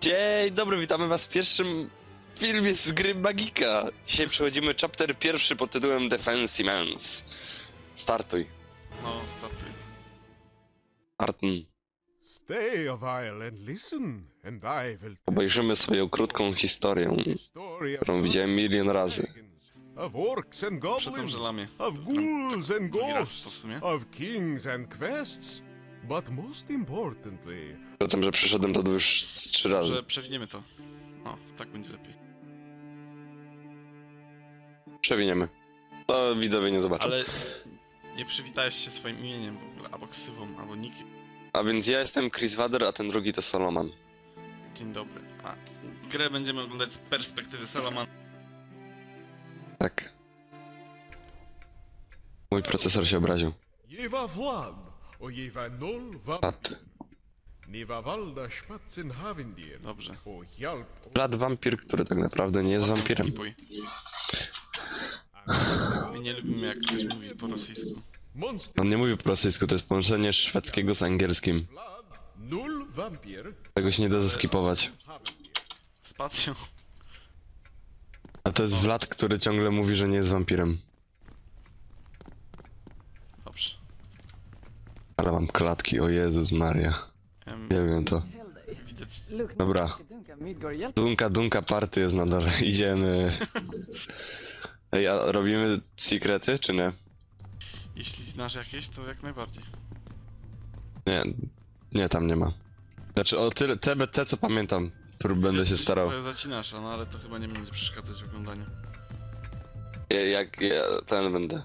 Dzień dobry, witamy was w pierwszym filmie z gry Magika. Dzisiaj przechodzimy chapter pierwszy pod tytułem Defense Immense. Startuj. No, startuj. Arten. Stay a while and listen, and I will Obejrzymy swoją krótką historię, którą widziałem milion razy. dragons, of orcs and Przed goblins, of ghouls and drugi raz to w ghosts, sumie. of kings and quests. But most importantly, Potem, że przyszedłem to już z trzy razy. Że przewiniemy to. O, tak będzie lepiej. Przewiniemy. To widzowie nie zobaczą. Ale nie przywitałeś się swoim imieniem w ogóle, albo ksywą, albo nikiem. A więc ja jestem Chris Wader, a ten drugi to Solomon. Dzień dobry. A grę będziemy oglądać z perspektywy Salaman. Tak. Mój procesor się obraził. Jeva Vlad, o Jeva Null Pat. Vampir, Niva Valda Spatzen Havendir, Dobrze. o Hjalp, Vlad wampir, który tak naprawdę nie jest wampirem. skipuj. My nie lubimy jak ktoś mówi po rosyjsku. Monster On nie mówi po rosyjsku, to jest połączenie szwedzkiego z angielskim. Vlad, Null Vampir, Tego się nie da zeskipować. Havendir. Spacją. A to jest Vlad, który ciągle mówi, że nie jest wampirem. Dobrze. Ale mam klatki, o Jezus Maria. Nie wiem to. Dobra. Dunka, dunka party jest na dole. Idziemy. Ej, a robimy sekrety, czy nie? Jeśli znasz jakieś, to jak najbardziej. Nie, nie, tam nie ma. Znaczy, o tyle, te, te co pamiętam, prób będę się starał. trochę zacinasz, no ale to chyba nie będzie przeszkadzać w oglądaniu. Ja- Jak ja ten będę.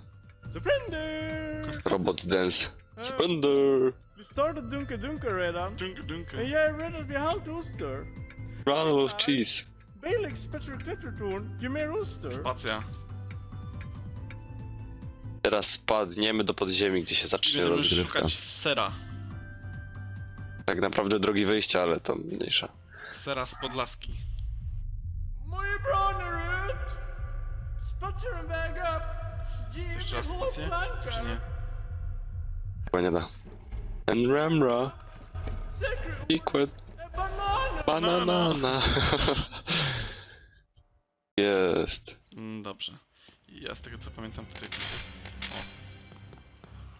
Surrender! Robot Dance. Surrender! We started Dunka Dunka redan. Dunka, dunka. En jag är rädd att vi har halvt oster. Run of cheese. Belix Spectral Klettertorn, ju mer oster. Spacja. Teraz spadniemy do podziemi, gdzie się zacznie Będziemy rozgrywka. szukać sera. Tak naprawdę drogi wyjścia, ale to mniejsza. Sera z Podlaski. Moje bröder ut! Sputcher en väg upp! To Ge jeszcze raz spację? Czy nie? Chyba nie da. And Ramra. Secret. banan! Banana. Jest. Mm, dobrze. Ja z tego co pamiętam tutaj...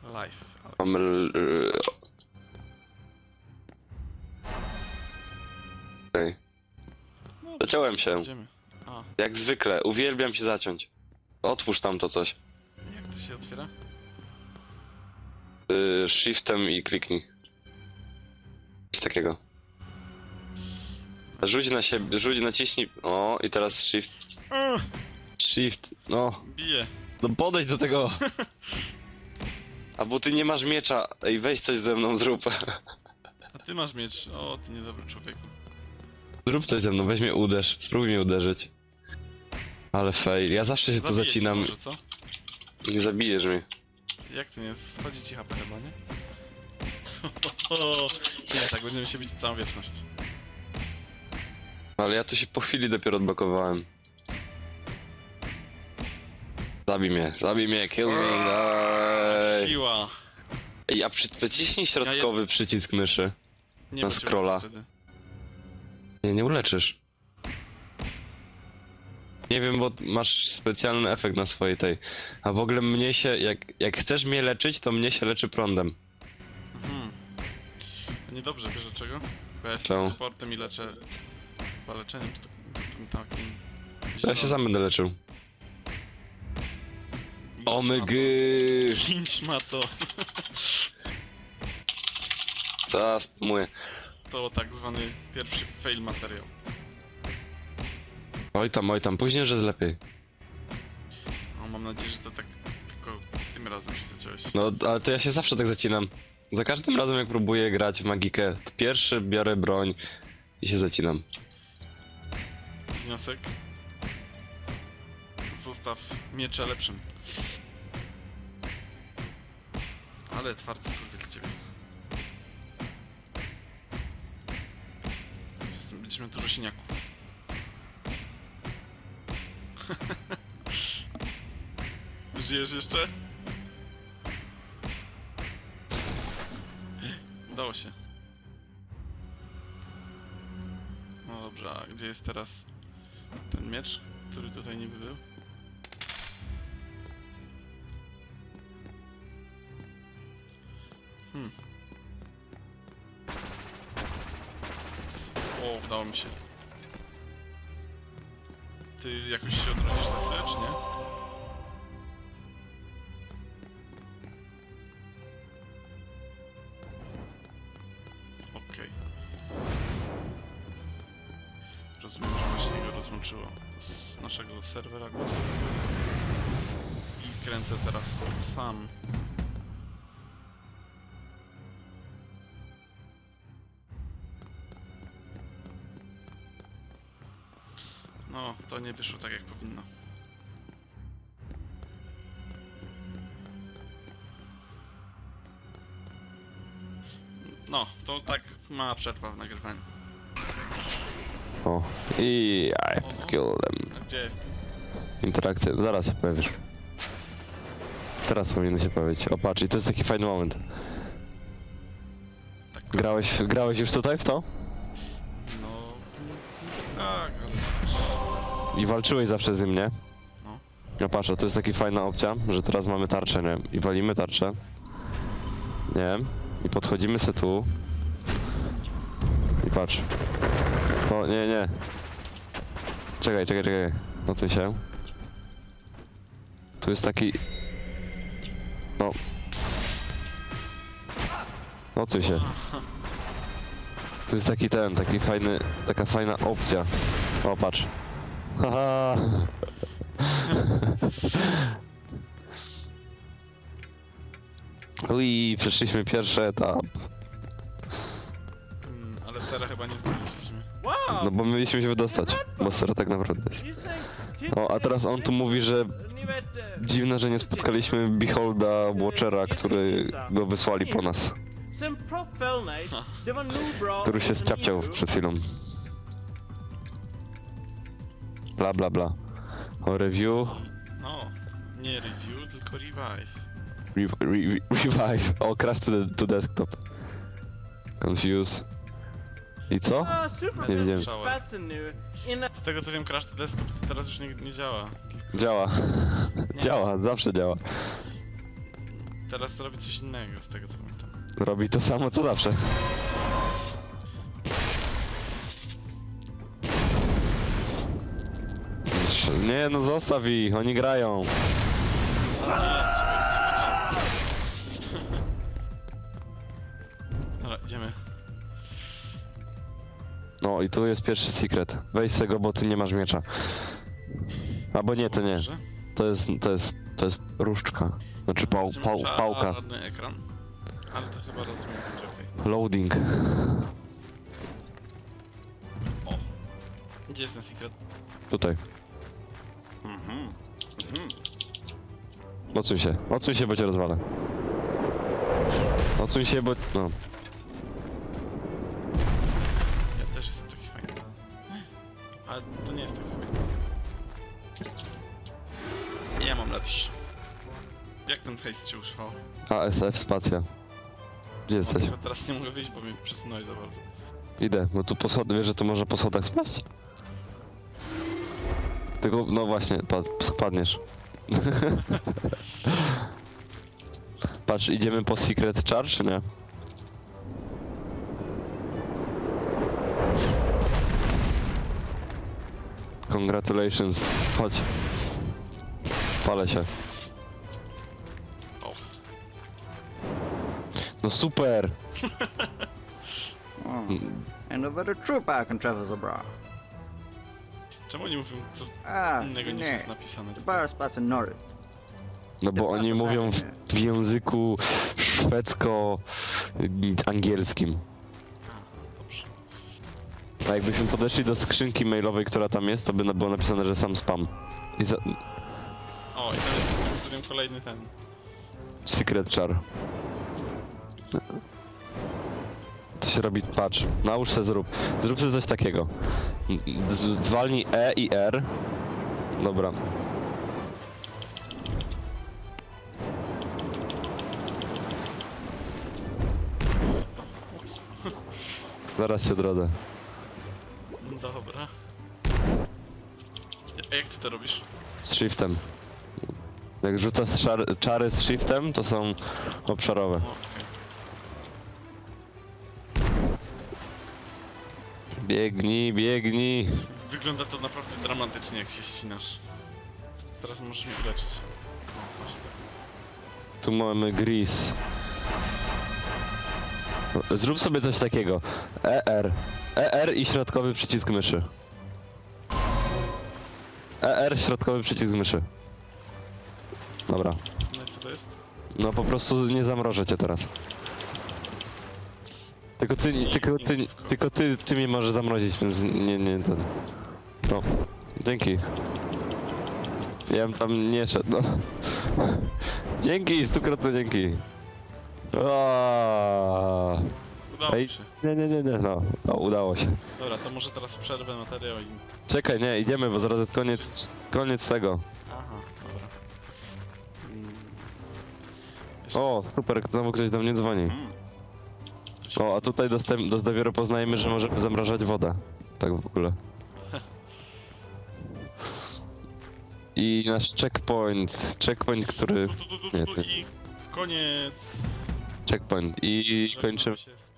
O. Live. Ale Mamy... l- Okej. Zaciąłem się. Idziemy. A, Jak zwykle. Uwielbiam się zaciąć. Otwórz tam to coś. jak to się otwiera? Y, shiftem i kliknij. Coś takiego. Rzuć na siebie, rzuć, naciśnij. O, i teraz shift. Ugh, Shift. No, bije. no podejdź do tego. A bo ty nie masz miecza. Ej, weź coś ze mną, zrób. A ty masz miecz. O, ty niedobry człowieku. Zrób coś ze mną, weź mnie uderz. Spróbuj mnie uderzyć. Ale fail. Ja zawsze się to Zabiję cię zacinam. Może, co? Nie zabijesz mnie. Jak to nie jest? Schodzi ci HP chyba, nie? nie, tak będziemy się bić całą wieczność. Ale ja tu się po chwili dopiero odblokowałem. Zabij mnie, zabij mnie, kill me, daj. Siła. Ej, a przy, naciśnij środkowy przycisk myszy. Nie Na będzie scrolla. wtedy. Nie, nie uleczysz. Nie wiem, bo masz specjalny efekt na swojej tej. A w ogóle mnie się, jak, jak chcesz mnie leczyć, to mnie się leczy prądem. Mhm. To niedobrze, wiesz dlaczego? Bo ja Czemu? jestem sportem i leczę... Chyba leczeniem, czy to, tym takim... To ja się sam będę leczył. Omygy! Kinć ma to. Ta, spamuję. To tak zwany pierwszy fail materiał. Oj tam, oj tam, później już jest lepiej. No, mam nadzieję, że to tak tylko tym razem się zacząłeś. No, ale to ja się zawsze tak zacinam. Za każdym razem jak próbuję grać w magikę, to pierwszy biorę broń i się zacinam. Wniosek? Zostaw miecze lepszym. Ale twardy skurwiel z ciebie. Jestem- Będziesz miał dużo siniaków. Żyjesz jeszcze? Udało się. dobrze, a gdzie jest teraz ten miecz, który tutaj niby był? Hmm. O, udało mi się. Ty jakoś się odrodzisz za chwilę, czy nie? Okej. Rozumiem, że właśnie go rozłączyło z naszego serwera głosowego. I kręcę teraz sam. No, to nie wyszło tak jak powinno. No, to tak mała przerwa w nagrywaniu. O, i I kill them. A gdzie jest? Interakcja, zaraz się pojawisz. Teraz powinien się pojawić. O patrz, i to jest taki fajny moment. Tak, Grałeś, grałeś już tutaj w to? I walczyłeś zawsze z nim, nie? No. No patrz, to jest taka fajna opcja, że teraz mamy tarczę, nie? I walimy tarczę. Nie? I podchodzimy se tu. I patrz. O, nie, nie. Czekaj, czekaj, czekaj. No co się? Tu jest taki... No. No co się? Tu jest taki ten, taki fajny, taka fajna opcja. O, patrz. Haha. Ui, przeszliśmy pierwszy etap. Mm, ale sera chyba nie znaleźliśmy. Wow! No bo mieliśmy się wydostać, bo Sera tak naprawdę jest. O, a teraz on tu mówi, że dziwne, że nie spotkaliśmy Beholda Watchera, który go wysłali po nas. Bra. Który się zciapciał przed chwilą. Bla bla bla. O review. No, nie review, tylko revive. Re re revive. O, crash to, the, to desktop. Confuse. I co? Ah, super. Nie. In a Z tego co wiem, Crash to Desktop teraz już nie, nie działa. Działa. Działa, zawsze działa. Teraz robi coś innego, z tego co pamiętam. Robi to samo co zawsze. Nie no zostaw ich, oni grają. Dobra, idziemy. No i tu jest pierwszy secret. Weź z tego, bo ty nie masz miecza. Albo nie, to nie. Dobrze. To jest, to jest, to jest różdżka. Znaczy pał, Będziemy pał, pałka. ekran. Ale to chyba rozumiem, będzie okej. Loading. O! Gdzie jest ten secret? Tutaj. Odsuń się, odsuń się, bo cię rozwalę. Odsuń się, bo... no. Ja też jestem taki fajny. Ale to nie jest taki fajny. Ja mam lepszy. Jak ten hejs cię używał? ASF spacja. Gdzie jesteś? Chyba teraz nie mogę wyjść, bo mnie przesunąłeś za bardzo. Idę, bo tu po schodach, wiesz, że tu może po schodach spaść? Tylko, no właśnie, pa, spadniesz. Patrz, idziemy po secret charge, nie? Congratulations, chodź. Palę się. No super! And a better trooper I can travel abroad. Czemu nie mówią co Ah, innego niż nie. jest napisane? The bar spots in Nordic. No bo oni mówią w, w języku szwedzko-angielskim. Dobrze. A jakbyśmy podeszli do skrzynki mailowej, która tam jest, to by na- było napisane, że sam spam. I za... O, i teraz zrobię kolejny ten. Secret char. Się robi, patrz, nałóż se zrób. Zrób sobie coś takiego. Z- Walnij E i R. Dobra. Zaraz się drodze. Dobra. A jak ty to robisz? Z shiftem. Jak rzucasz czary z shiftem, to są obszarowe. Okej. Biegnij, biegnij. Wygląda to naprawdę dramatycznie, jak się ścinasz. Teraz możesz mnie uleczyć. O, właśnie tak. Tu mamy gris. Zrób sobie coś takiego. ER. ER i środkowy przycisk myszy. ER, środkowy przycisk myszy. Dobra. No i co to jest? No po prostu nie zamrożę cię teraz. Tylko ty, tylko ty, tylko ty, ty mnie możesz zamrozić, więc nie, nie, to... No, dzięki. Ja bym tam nie szedł, no. Dzięki, stukrotne dzięki. Aaaa. Udało Ej, się. nie, nie, nie, nie, no, no, udało się. Dobra, to może teraz przerwę materiał i... Czekaj, nie, idziemy, bo zaraz jest koniec, koniec tego. Aha, dobra. Mm. Jeszcze- O, super, znowu ktoś do mnie dzwoni. Mm. O, a tutaj dostęp, dos- dopiero poznajemy, że możemy zamrażać wodę. Tak w ogóle. I nasz checkpoint, checkpoint, który... Tu, tu, tu, tu, Nie, tu, ty. I koniec. Checkpoint i kończymy... się z